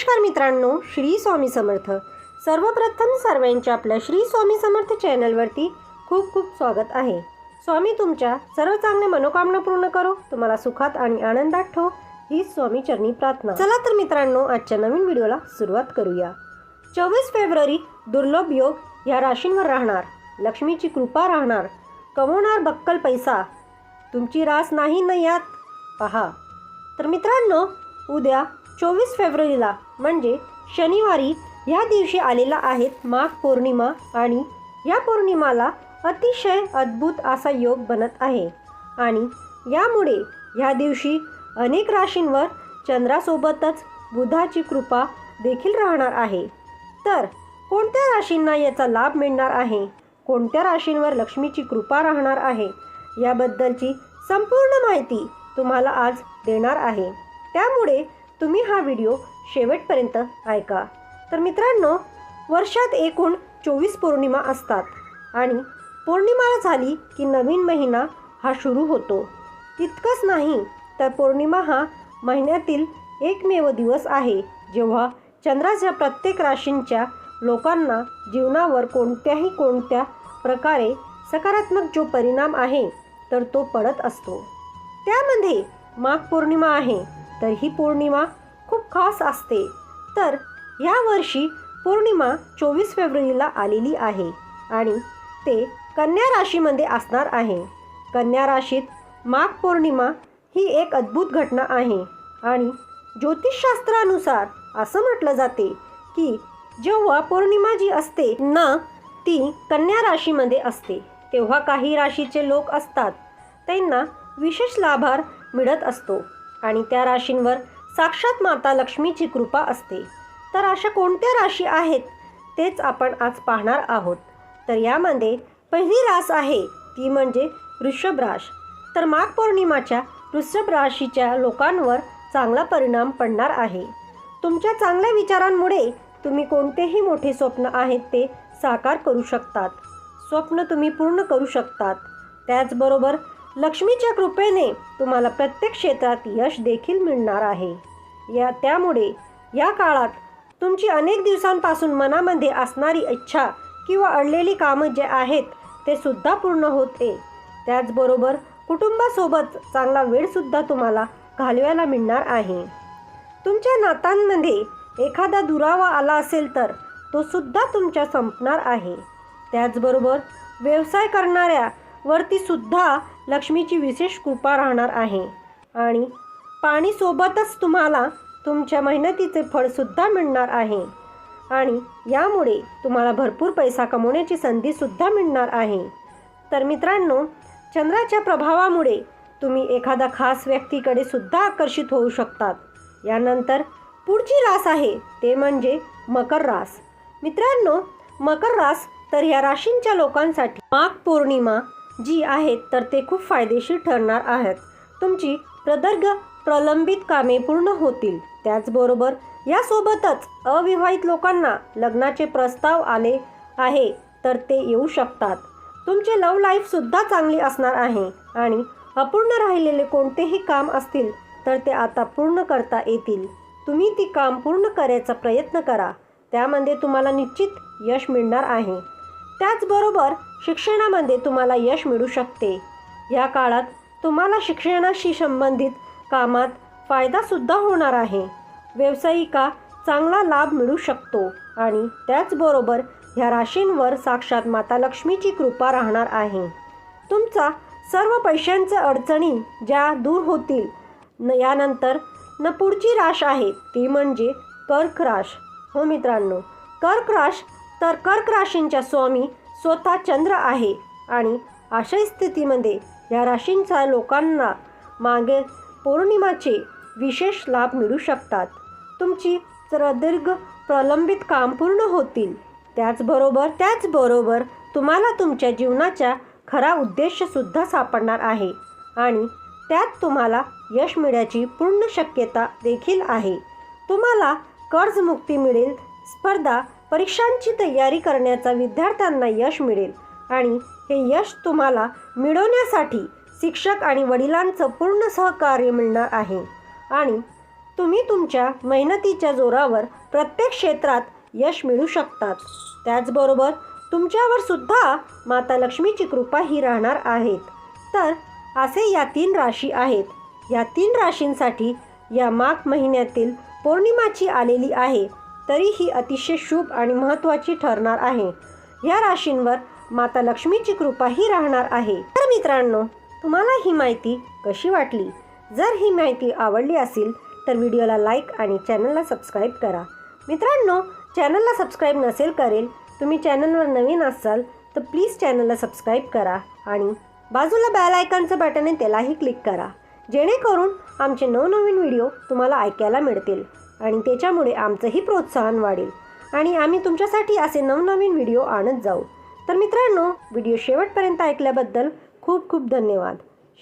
नमस्कार मित्रांनो श्री स्वामी समर्थ. सर्वप्रथम सर्वांच्या आपल्या श्री स्वामी समर्थ चॅनलवरती खूप खूप स्वागत आहे. स्वामी तुमच्या सर्व चांगल्या मनोकामना पूर्ण करो. तुम्हाला सुखात आणि आनंदात ठो ही स्वामी चरणी प्रार्थना. चला तर मित्रांनो आजच्या नवीन व्हिडिओला सुरुवात करूया. चोवीस फेब्रुवारी दुर्लभ योग या राशींवर राहणार. लक्ष्मीची कृपा राहणार. कमवणार बक्कल पैसा. तुमची रास नाही न यात? पहा. तर मित्रांनो उद्या चोवीस फेब्रुवारीला म्हणजे शनिवारी ह्या दिवशी आलेला आहेत माघ पौर्णिमा आणि या पौर्णिमाला अतिशय अद्भुत असा योग बनत आहे. आणि यामुळे ह्या दिवशी अनेक राशींवर चंद्रासोबतच बुधाची कृपा देखील राहणार आहे. तर कोणत्या राशींना याचा लाभ मिळणार आहे? कोणत्या राशींवर लक्ष्मीची कृपा राहणार आहे? याबद्दलची संपूर्ण माहिती तुम्हाला आज देणार आहे. त्यामुळे तुम्ही हा व्हिडिओ शेवटपर्यंत ऐका. तर मित्रांनो वर्षात एकूण चोवीस पौर्णिमा असतात आणि पौर्णिमा झाली की नवीन महिना हा सुरू होतो. इतकंच नाही तर पौर्णिमा हा महिन्यातील एकमेव दिवस आहे जेव्हा चंद्राच्या प्रत्येक राशींच्या लोकांना जीवनावर कोणत्याही कोणत्या प्रकारे सकारात्मक जो परिणाम आहे तर तो पडत असतो. त्यामध्ये माघ पौर्णिमा आहे तर ही पौर्णिमा खूप खास असते. तर यावर्षी पौर्णिमा चोवीस फेब्रुवारीला आलेली आहे आणि ते कन्या राशीमध्ये असणार आहे. कन्या राशीत माघ पौर्णिमा ही एक अद्भुत घटना आहे आणि ज्योतिषशास्त्रानुसार असं म्हटलं जाते की जेव्हा पौर्णिमा जी असते ना ती कन्या राशीमध्ये असते. तेव्हा काही राशीचे लोक असतात. त्यांना विशेष लाभार मिळत असतो आणि त्या राशींवर साक्षात माता लक्ष्मीची कृपा असते. तर अशा कोणत्या राशी आहेत? तेच आपण आज पाहणार आहोत. तर यामध्ये पहिली रास आहे ती म्हणजे वृषभ राश. तर माघ पौर्णिमाच्या वृषभ राशीच्या लोकांवर चांगला परिणाम पडणार आहे. तुमच्या चांगल्या विचारांमुळे तुम्ही कोणतेही मोठे स्वप्न आहेत ते साकार करू शकतात. स्वप्न तुम्ही पूर्ण करू शकतात. त्याचबरोबर लक्ष्मीच्या कृपेने तुम्हाला प्रत्येक क्षेत्रात यश देखील मिळणार आहे. या त्यामुळे या काळात तुमची अनेक दिवसांपासून मनामध्ये असणारी इच्छा किंवा अडलेली कामं जे आहेत ते सुद्धा पूर्ण होते त्याचबरोबर कुटुंबासोबत चांगला वेळसुद्धा तुम्हाला घालवायला मिळणार आहे. तुमच्या नातांमध्ये एखादा दुरावा आला असेल तर तो सुद्धा तुमच्या संपणार आहे. त्याचबरोबर व्यवसाय करणाऱ्या वरती सुद्धा लक्ष्मीची विशेष कृपा राहणार आहे. आणि पाणीसोबतच तुम्हाला तुमच्या मेहनतीचे फळसुद्धा मिळणार आहे. आणि यामुळे तुम्हाला भरपूर पैसा कमवण्याची संधीसुद्धा मिळणार आहे. तर मित्रांनो चंद्राच्या प्रभावामुळे तुम्ही एखादा खास व्यक्तीकडे सुद्धा आकर्षित होऊ शकतात. यानंतर पुढची रास आहे ते म्हणजे मकर रास. मित्रांनो मकर रास तर ह्या राशींच्या लोकांसाठी माघ पौर्णिमा जी आहेत तर ते खूप फायदेशीर ठरणार आहेत. तुमची प्रदर्ग प्रलंबित कामे पूर्ण होतील. त्याचबरोबर यासोबतच अविवाहित लोकांना लग्नाचे प्रस्ताव आले आहे तर ते येऊ शकतात. तुमचे लव लाईफसुद्धा चांगली असणार आहे आणि अपूर्ण राहिलेले कोणतेही काम असतील तर ते आता पूर्ण करता येतील. तुम्ही ती काम पूर्ण करायचा प्रयत्न करा. त्यामध्ये तुम्हाला निश्चित यश मिळणार आहे. त्याचबरोबर शिक्षणामध्ये तुम्हाला यश मिळू शकते. या काळात तुम्हाला शिक्षणाशी संबंधित कामात फायदासुद्धा होणार आहे. व्यावसायिका चांगला लाभ मिळू शकतो आणि त्याचबरोबर ह्या राशींवर साक्षात माता लक्ष्मीची कृपा राहणार आहे. तुमचा सर्व पैशांच्या अडचणी ज्या दूर होतील न यानंतर न पुढची राश आहे ती म्हणजे कर्क राश. हो मित्रांनो कर्क राश तर कर्क राशींच्या स्वामी स्वतः चंद्र आहे आणि अशा स्थितीमध्ये या राशींच्या लोकांना मागे पौर्णिमाचे विशेष लाभ मिळू शकतात. तुमची प्रदीर्घ प्रलंबित काम पूर्ण होतील. त्याचबरोबर त्याचबरोबर तुम्हाला तुमच्या जीवनाच्या खरा उद्देशसुद्धा सापडणार आहे आणि त्यात तुम्हाला यश मिळण्याची पूर्ण शक्यता देखील आहे. तुम्हाला कर्जमुक्ती मिळेल स्पर्धा परीक्षांची तयारी करण्याचा विद्यार्थ्यांना यश मिळेल. आणि हे यश तुम्हाला मिळवण्यासाठी शिक्षक आणि वडिलांचं पूर्ण सहकार्य मिळणार आहे. आणि तुम्ही तुमच्या मेहनतीच्या जोरावर प्रत्येक क्षेत्रात यश मिळू शकतात. त्याचबरोबर तुमच्यावर सुद्धा माता लक्ष्मीची कृपा ही राहणार आहेत. तर असे या तीन राशी आहेत. या तीन राशींसाठी या माघ महिन्यातील पौर्णिमाची आलेली आहे. तरी ही अतिशय शुभ आणि महत्त्वाची ठरणार आहे. या राशींवर माता लक्ष्मीची कृपा ही राहणार आहे. तर मित्रांनो तुम्हाला ही माहिती कशी वाटली? जर ही माहिती आवडली असेल तर व्हिडिओला लाईक आणि चॅनलला सबस्क्राईब करा. मित्रांनो चॅनलला सबस्क्राईब नसेल करेल तुम्ही चॅनलवर नवीन असाल तर प्लीज चॅनलला सबस्क्राईब करा आणि बाजूला बॅल आयकॉनचं बटन आहे त्यालाही क्लिक करा. जेणेकरून आमचे नवनवीन व्हिडिओ तुम्हाला ऐकायला मिळतील. आणि त्याच्यामुळे आमचंही प्रोत्साहन वाढेल. आणि आम्ही तुमच्यासाठी असे नवनवीन व्हिडिओ आणत जाऊ. तर मित्रांनो व्हिडिओ शेवटपर्यंत ऐकल्याबद्दल खूप खूप धन्यवाद.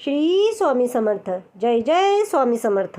श्री स्वामी समर्थ. जय जय स्वामी समर्थ.